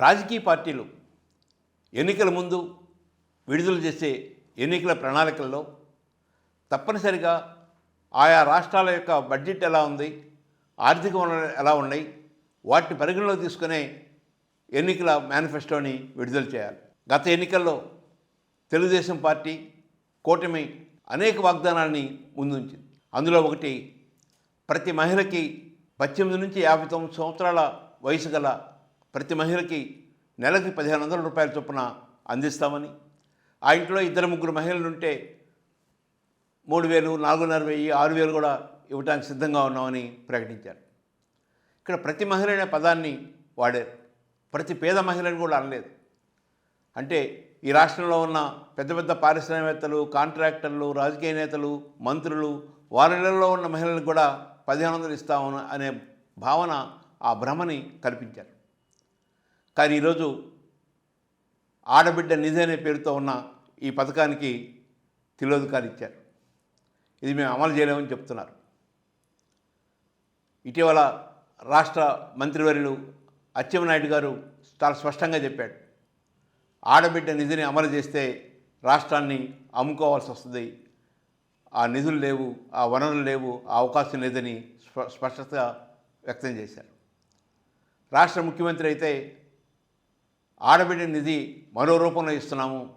రాజకీయ పార్టీలు ఎన్నికల ముందు విడుదల చేసే ఎన్నికల ప్రణాళికల్లో తప్పనిసరిగా ఆయా రాష్ట్రాల యొక్క బడ్జెట్ ఎలా ఉంది ఆర్థిక వనరులు ఎలా ఉన్నాయి వాటిని పరిగణలో తీసుకునే ఎన్నికల మేనిఫెస్టోని విడుదల చేయాలి. గత ఎన్నికల్లో తెలుగుదేశం పార్టీ కూటమి అనేక వాగ్దానాన్ని ముందుంచింది. అందులో ఒకటి ప్రతి మహిళకి పద్దెనిమిది నుంచి యాభై తొమ్మిది సంవత్సరాల వయసు గల ప్రతి మహిళకి నెలకి పదిహేను వందల రూపాయల చొప్పున అందిస్తామని. ఆ ఇంట్లో ఇద్దరు ముగ్గురు మహిళలు ఉంటే మూడు వేలు నాలుగున్నర వెయ్యి ఆరు వేలు కూడా ఇవ్వడానికి సిద్ధంగా ఉన్నామని ప్రకటించారు. ఇక్కడ ప్రతి మహిళ అనే పదాన్ని వాడారు. ప్రతి పేద మహిళని కూడా అనలేదు. అంటే ఈ రాష్ట్రంలో ఉన్న పెద్ద పెద్ద పారిశ్రామికవేత్తలు కాంట్రాక్టర్లు రాజకీయ నేతలు మంత్రులు వారిలో ఉన్న మహిళలకు కూడా పదిహేను వందలు ఇస్తామని అనే భావన ఆ భ్రమని కల్పించారు. కానీ ఈరోజు ఆడబిడ్డ నిధి అనే పేరుతో ఉన్న ఈ పథకానికి తిలోదకాలు ఇచ్చారు. ఇది మేము అమలు చేయలేమని చెప్తున్నారు. ఇటీవల రాష్ట్ర మంత్రివర్యులు అచ్చెన్నాయుడు గారు చాలా స్పష్టంగా చెప్పాడు. ఆడబిడ్డ నిధిని అమలు చేస్తే రాష్ట్రాన్ని అమ్ముకోవాల్సి వస్తుంది. ఆ నిధులు లేవు ఆ వనరులు లేవు ఆ అవకాశం లేదని స్ప స్పష్టత వ్యక్తం చేశారు. రాష్ట్ర ముఖ్యమంత్రి అయితే ఆడబిడ్డ నిధి మరో రూపంలో ఇస్తున్నాము.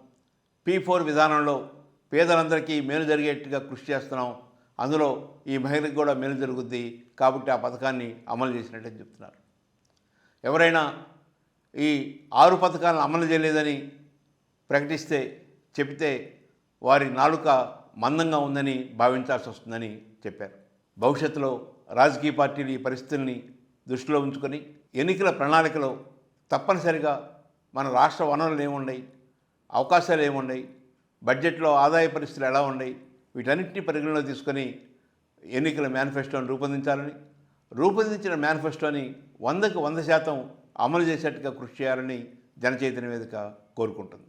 పీ ఫోర్ విధానంలో పేదలందరికీ మేలు జరిగేట్టుగా కృషి చేస్తున్నాం. అందులో ఈ మహిళకు కూడా మేలు జరుగుద్ది కాబట్టి ఆ పథకాన్ని అమలు చేసినట్టు చెప్తున్నారు. ఎవరైనా ఈ ఆరు పథకాలను అమలు చేయలేదని ప్రకటిస్తే చెబితే వారి నాలుక మందంగా ఉందని భావించాల్సి వస్తుందని చెప్పారు. భవిష్యత్తులో రాజకీయ పార్టీలు ఈ పరిస్థితుల్ని దృష్టిలో ఉంచుకొని ఎన్నికల ప్రణాళికలో తప్పనిసరిగా మన రాష్ట్ర వనరులు ఏమున్నాయి? అవకాశాలు ఏమున్నాయి? బడ్జెట్లో ఆదాయ పరిస్థితులు ఎలా ఉన్నాయి? వీటన్నిటిని పరిగణలో తీసుకొని ఎన్నికల మేనిఫెస్టోని రూపొందించాలని రూపొందించిన మేనిఫెస్టోని వందకు వంద శాతం అమలు చేసేట్టుగా కృషి చేయాలని జనచైతన్య వేదిక కోరుకుంటుంది.